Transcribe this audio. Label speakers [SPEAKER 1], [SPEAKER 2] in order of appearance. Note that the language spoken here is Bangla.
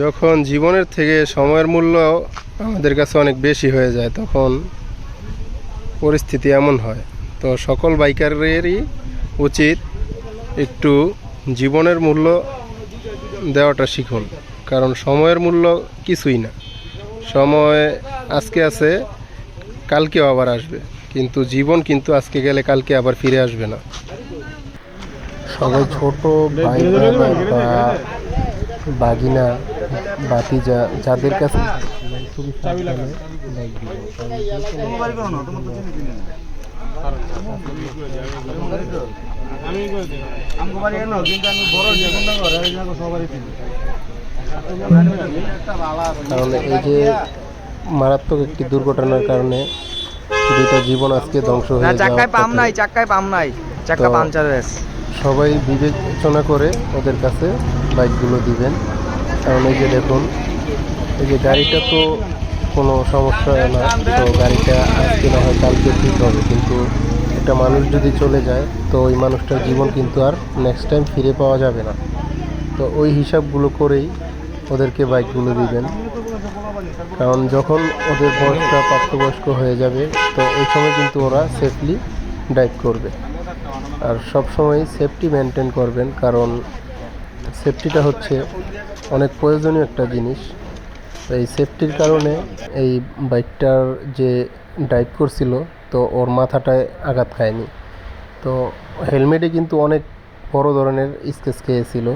[SPEAKER 1] যখন জীবনের থেকে সময়ের মূল্য আমাদের কাছে অনেক বেশি হয়ে যায়, তখন পরিস্থিতি এমন হয়। তো সকল বাইকারেরই উচিত একটু জীবনের মূল্য দেওয়াটা শিখুন, কারণ সময়ের মূল্য কিছুই না। সময় আজকে আছে, কালকেও আবার আসবে, কিন্তু জীবন কিন্তু আজকে গেলে কালকে আবার ফিরে আসবে না। সবাই ছোট বাগিনা বাতিজা যাদের কাছে খুবই সাবধানে বাইক কারণ এই যে মারাত্মক একটি দুর্ঘটনার কারণে দুইটা জীবন আজকে ধ্বংস হয়ে
[SPEAKER 2] চাক্কায় পাম নাই চাক্কায় পাম নাই পাংচার হয়েছে
[SPEAKER 1] সবাই বিবেচনা করে ওদের কাছে বাইকগুলো দিবেন। কারণ এই যে দেখুন, এই যে গাড়িটা তো কোনো সমস্যা হয় না। তো গাড়িটা আজকে না হয় কালকে ঠিক হবে। কিন্তু একটা মানুষ যদি চলে যায়, তো ওই মানুষটার জীবন কিন্তু আর নেক্সট টাইম ফিরে পাওয়া যাবে না। তো ওই হিসাবগুলো করেই ওদেরকে বাইকগুলো দিবেন। কারণ যখন ওদের বয়সটা প্রাপ্তবয়স্ক হয়ে যাবে, তো ওই সময় কিন্তু ওরা সেফলি ড্রাইভ করবে। আর সব সময় সেফটি মেনটেন করবেন। কারণ সেফটিটা হচ্ছে অনেক প্রয়োজনীয় একটা জিনিস। তো এই সেফটির কারণে এই বাইকটার যে ড্রাইভ করছিল, তো ওর মাথাটায় আঘাত খায়নি। তো হেলমেটে কিন্তু অনেক বড় ধরনের স্কেচ খেয়েছিল।